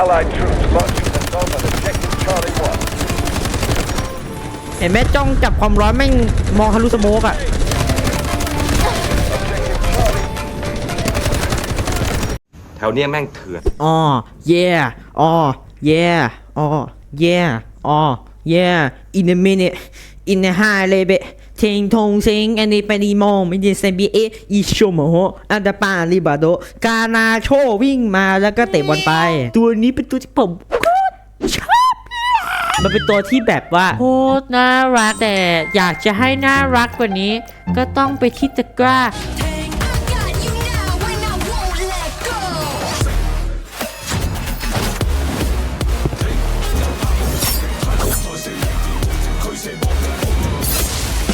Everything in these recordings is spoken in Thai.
Allied troops launching assault on objective Charlie 1. เห็นไหมจ้องจับความร้อนแม่งมองทะลุสโมกอะแถวเนี้ยแม่งเถื่อน อ๋อ yeah อ๋อ yeah อ๋อ yeah อ๋อ yeah in a minute in a high level เทงทงเซงอันนี้ไปดีมองไม่ได้เซนบีเออีโชโมโฮอันดาปาลิบาโดกานาโชวิ่งมาแล้วก็เตะบอลไป ตัวนี้เป็นตัวที่ผมโคตรชอบเลยมันเป็นตัวที่แบบว่าโคตรน่ารักแต่อยากจะให้น่ารักกว่านี้ ก็ต้องไปที่ตะกร้า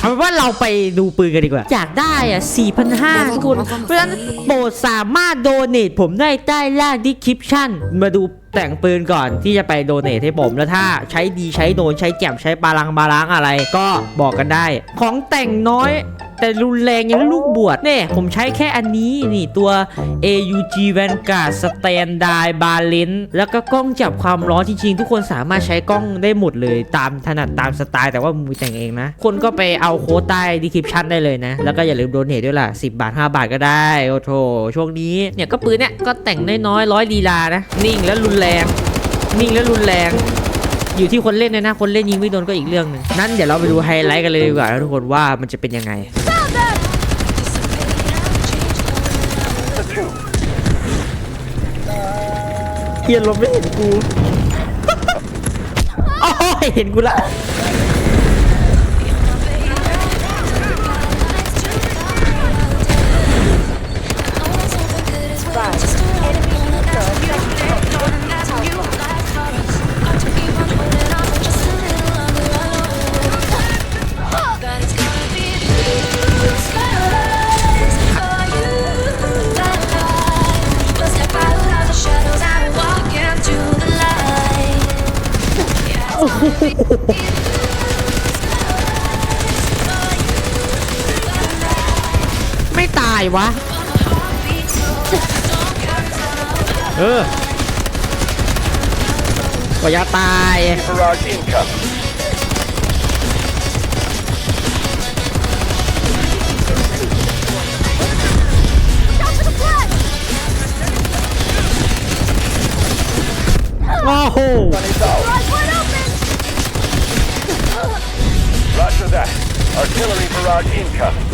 เอาเป็นว่าเราไปดูปืนกันดีกว่า อยากได้อะ4,500ทุกคนเพราะฉะนั้นโปรดสามารถโดเนทผมได้ใต้ล่างดีคริปชั่น มาดูแต่งปืนก่อนที่จะไปโดเนทให้ผมแล้วถ้าใช้ดีใช้โดนใช้แจ่มใช้ปาลังบาล้างอะไร ก็บอกกันได้ ของแต่งน้อย แต่รุนแรงยังลูกบวชเนี่ยผมใช้แค่อันนี้นี่ตัว AUG Vanguard Standard Balance แล้วก็กล้องจับความร้อนจริงๆ ทุกคนสามารถใช้กล้องได้หมดเลยตามถนัดตามสไตล์แต่ว่ามือแต่งเองนะ คนก็ไปเอาโค้ดใต้ดีคริปชั่นได้เลยนะ แล้วก็อย่าลืมโดนเนทด้วยล่ะ 10 บาท 5 บาทก็ได้โอ้โถช่วงนี้เนี่ยก็ปืนเนี่ยก็แต่งน้อยๆร้อยลีลานะ นิ่งและรุนแรง นิ่งและรุนแรงอยู่ที่คนเล่นเลยนะ คนเล่นยิงไม่โดนก็อีกเรื่องนึงนั้นเดี๋ยวเราไปดูไฮไลท์กันเลยดีกว่าทุกคนว่ามันจะเป็นยังไง เฮียลมไม่เห็นกู โอ้ยเห็นกูละ ไม่ตายวะ เออก็อย่าตาย Barrage incoming. โอ้โห Money's out. That. Artillery barrage incoming.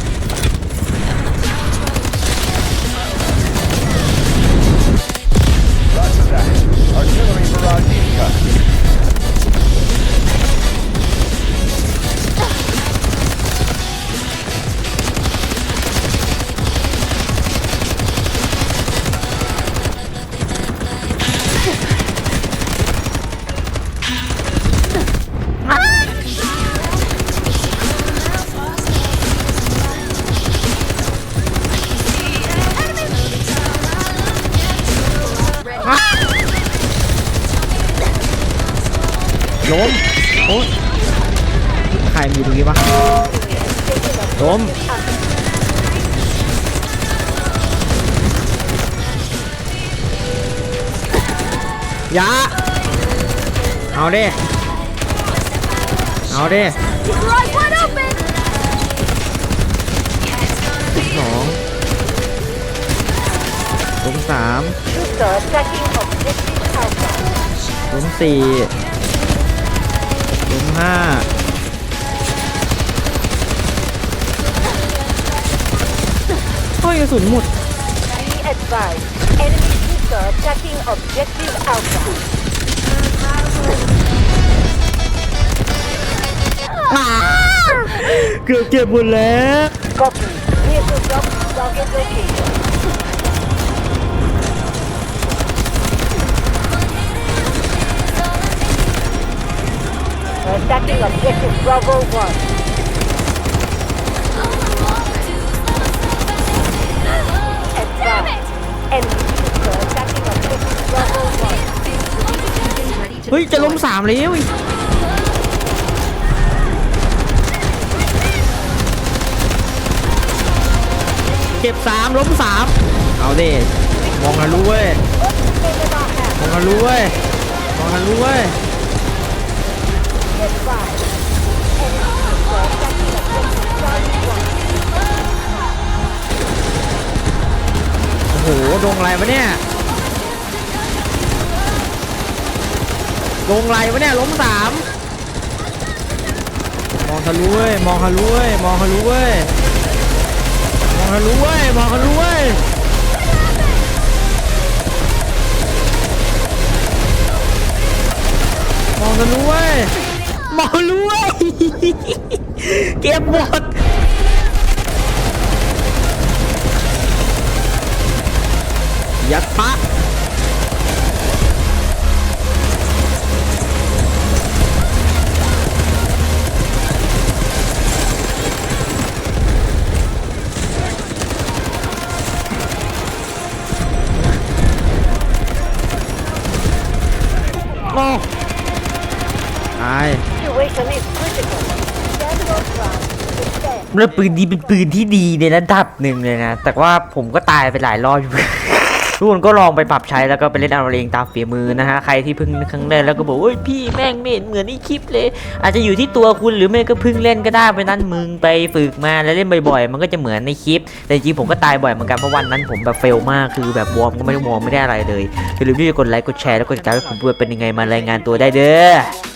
ล้มโอ้ยใครมีตรงนี้ปะล้มอย่าเอาดิเอาดิ ล้มสามล้มสี่ล้มห้าโอ้ยกระสุนหมด Be advised, enemy troops are attacking objective Alpha. เกือบเก็บหมดแล้ว Copy. Vehicle drop to target location. Attacking objective Bravo 1. เฮ้ย จะล้มสามแล้วเก็บสามล้มสามเอาดิมองกันรู้เว้ยมองกันรู้เว้ยมองกันรู้เว้ย โอ้โห ดงอะไรวะเนี่ย ดงอะไรวะเนี่ย ล้มสาม มองทะลุเว้ย มองทะลุเว้ย มองทะลุเว้ย มองทะลุเว้ย มองทะลุเว้ยมองทะลุเว้ย มองทะลุเว้ยเก็บหมดยัดปะ แล้วปืนนี้เป็นปืนที่ดีในระดับหนึ่งเลยนะ แต่ว่าผมก็ตายไปหลายรอบอยู่ทุกคนก็ลองไปปรับใช้แล้วก็ไปเล่นเอาเองตามฝีมือนะฮะ ใครที่เพิ่งครั้งแรกแล้วก็บอกโอ้ยพี่แม่งไม่เห็นเหมือนในคลิปเลย อาจจะอยู่ที่ตัวคุณหรือไม่ก็เพิ่งเล่นก็ได้เพราะนั้นมึงไปฝึกมาแล้วเล่นบ่อยๆ มันก็จะเหมือนในคลิป แต่จริงๆผมก็ตายบ่อยเหมือนกันเพราะวันนั้นผมแบบเฟลมากคือแบบวอร์มก็ไม่ได้วอร์มไม่ได้อะไรเลยอย่าลืมที่จะกดไลค์กดแชร์แล้วกดติดตามให้ผมด้วยเป็นยังไงมารายงานตัวได้เด้อ